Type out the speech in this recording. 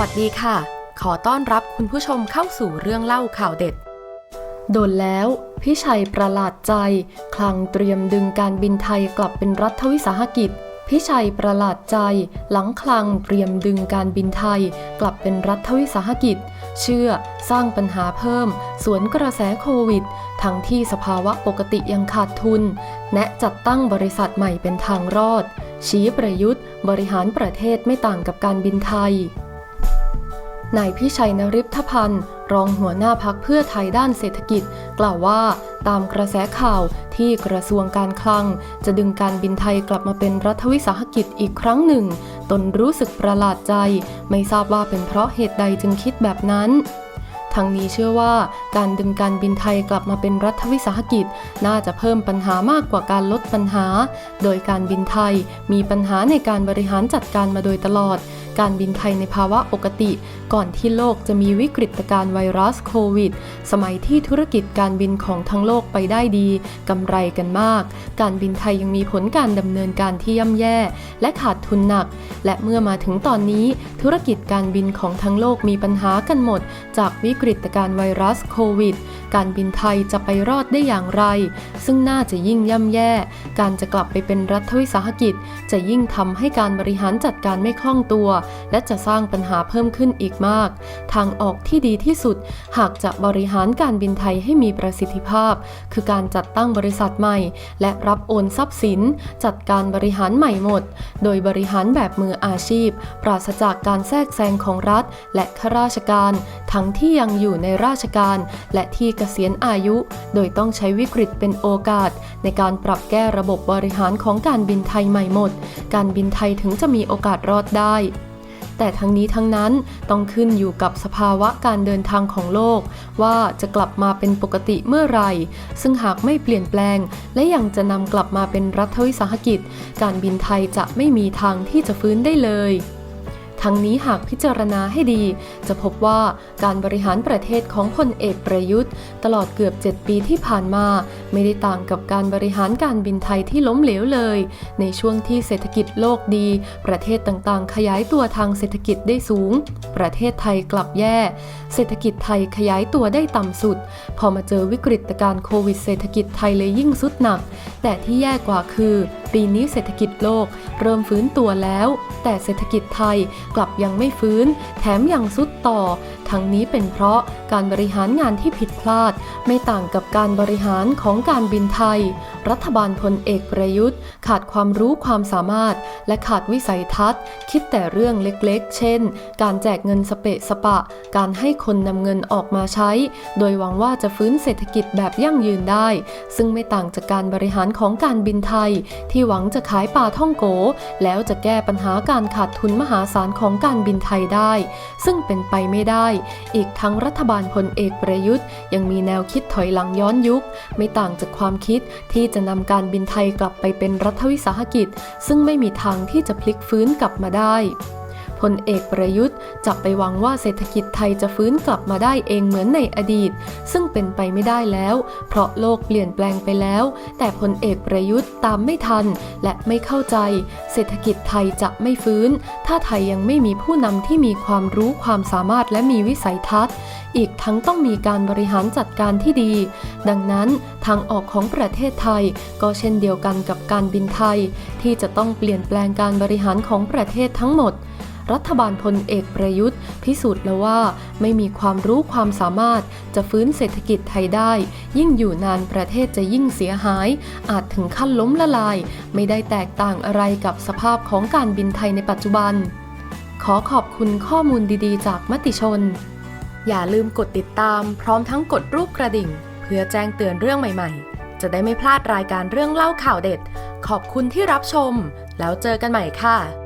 วัสดีค่ะ ขอต้อนรับคุณผู้ชมเข้าสู่เรื่องเล่าข่าวเด็ด โดนแล้วพี่ชัยประหลาดใจ คลังเตรียมดึงการบินไทยกลับเป็นรัฐวิสาหกิจพี่ชัยประหลาดใจ หลังคลังเตรียมดึงการบินไทย กลับเป็นรัฐวิสาหกิจ เชื่อสร้างปัญหาเพิ่ม สวนกระแสโควิด ทั้งที่สภาวะปกติยังขาดทุน แนะจัดตั้งบริษัทใหม่เป็นทางรอด ชี้ประยุทธ์ บริหารประเทศไม่ต่างกับการบินไทย นายพิชัยนริพทพันธ์รองหัวหน้าพักเพื่อไทยด้านเศรษฐกิจ กล่าวว่าตามกระแสข่าวที่กระทรวงการคลัง จะดึงการบินไทยกลับมาเป็นรัฐวิสาหกิจอีกครั้งหนึ่ง ตนรู้สึกประหลาดใจ ไม่ทราบว่าเป็นเพราะเหตุใดจึงคิดแบบนั้นทั้งนี้เชื่อว่า การดึงการบินไทยกลับมาเป็นรัฐวิสาหกิจ น่าจะเพิ่มปัญหามากกว่าการลดปัญหา โดยการบินไทยมีปัญหาในการบริหารจัดการมาโดยตลอด การบินไทยในภาวะปกติ ก่อนที่โลกจะมีวิกฤตการไวรัสโควิด สมัยที่ธุรกิจการบินของทั้งโลกไปได้ดีกำไรกันมาก การบินไทยยังมีผลการดำเนินการที่ย่ำแย่ และขาดทุนหนัก และเมื่อมาถึงตอนนี้ ธุรกิจการบินของทั้งโลกมีปัญหากันหมด จากวิกฤตการไวรัสโควิด การบินไทยจะไปรอดได้อย่างไร ซึ่งน่าจะยิ่งย่ำแย่ การจะกลับไปเป็นรัฐวิสาหกิจ จะยิ่งทำให้การบริหารจัดการไม่คล่องตัว และจะสร้างปัญหาเพิ่มขึ้นอีกมาก ทางออกที่ดีที่สุด หากจะบริหารการบินไทยให้มีประสิทธิภาพ คือการจัดตั้งบริษัทใหม่ และรับโอนทรัพย์สิน จัดการบริหารใหม่หมด โดยบริหารแบบมืออาชีพ ปราศจากการแทรกแซงของรัฐ และข้าราชการ ทั้งที่ยังอยู่ในราชการและที่เกษียณอายุ โดยต้องใช้วิกฤตเป็นโอกาส ในการปรับแก้ระบบบริหารของการบินไทยใหม่หมด การบินไทยถึงจะมีโอกาสรอดได้แต่ทั้งนี้ทั้งนั้นต้องขึ้นอยู่กับสภาวะการเดินทางของโลก ว่าจะกลับมาเป็นปกติเมื่อไหร่ ซึ่งหากไม่เปลี่ยนแปลง และยังจะนำกลับมาเป็นรัฐวิสาหกิจ การบินไทยจะไม่มีทางที่จะฟื้นได้เลย ทั้งนี้หากพิจารณาให้ดี จะพบว่าการบริหารประเทศของพลเอกประยุทธ์ ตลอดเกือบ 7 ปีที่ผ่านมา ไม่ได้ต่างกับการบริหารการบินไทยที่ล้มเหลวเลย ในช่วงที่เศรษฐกิจโลกดี ประเทศต่างๆ ขยายตัวทางเศรษฐกิจได้สูง ประเทศไทยกลับแย่ เศรษฐกิจไทยขยายตัวได้ต่ำสุด พอมาเจอวิกฤตการโควิดเศรษฐกิจไทยเลยยิ่งสุดหนัก แต่ที่แย่กว่าคือ ปีนี้เศรษฐกิจโลก เริ่มฟื้นตัวแล้ว แต่เศรษฐกิจไทยกลับยังไม่ฟื้น แถมยังสุดต่อ ทั้งนี้เป็นเพราะการบริหารงานที่ผิดพลาด ไม่ต่างกับการบริหารของการบินไทย รัฐบาลพลเอกประยุทธ์ ขาดความรู้ความสามารถ และขาดวิสัยทัศน์ คิดแต่เรื่องเล็กๆ เช่น การแจกเงินสเปะสปะ การให้คนนำเงินออกมาใช้ โดยหวังว่าจะฟื้นเศรษฐกิจแบบยั่งยืนได้ ซึ่งไม่ต่างจากการบริหารของการบินไทย ที่หวังจะขายปลาท่องโก แล้วจะแก้ปัญหาการขาดทุนมหาศาลของของการบินไทยได้ ซึ่งเป็นไปไม่ได้ อีกทั้งรัฐบาลพลเอกประยุทธ์ ยังมีแนวคิดถอยหลังย้อนยุค ไม่ต่างจากความคิดที่จะนำการบินไทยกลับไปเป็นรัฐวิสาหกิจ ซึ่งไม่มีทางที่จะพลิกฟื้นกลับมาได้ พลเอกประยุทธ์จะไปหวังว่าเศรษฐกิจไทยจะฟื้นกลับมาได้เองเหมือนในอดีต ซึ่งเป็นไปไม่ได้แล้ว เพราะโลกเปลี่ยนแปลงไปแล้ว แต่พลเอกประยุทธ์ตามไม่ทัน และไม่เข้าใจ เศรษฐกิจไทยจะไม่ฟื้น ถ้าไทยยังไม่มีผู้นำที่มีความรู้ความสามารถและมีวิสัยทัศน์ อีกทั้งต้องมีการบริหารจัดการที่ดี ดังนั้นทางออกของประเทศไทยก็เช่นเดียวกันกับการบินไทย ที่จะต้องเปลี่ยนแปลงการบริหารของประเทศทั้งหมด รัฐบาลพลเอกประยุทธ์ พิสูจน์แล้วว่า ไม่มีความรู้ความสามารถจะฟื้นเศรษฐกิจไทยได้ ยิ่งอยู่นานประเทศจะยิ่งเสียหาย อาจถึงขั้นล้มละลาย ไม่ได้แตกต่างอะไรกับสภาพของการบินไทยในปัจจุบัน ขอขอบคุณข้อมูลดีๆ จากมติชน อย่าลืมกดติดตาม พร้อมทั้งกดรูปกระดิ่ง เพื่อแจ้งเตือนเรื่องใหม่ๆจะได้ไม่พลาดรายการเรื่องเล่าข่าวเด็ด ขอบคุณที่รับชม แล้วเจอกันใหม่ค่ะ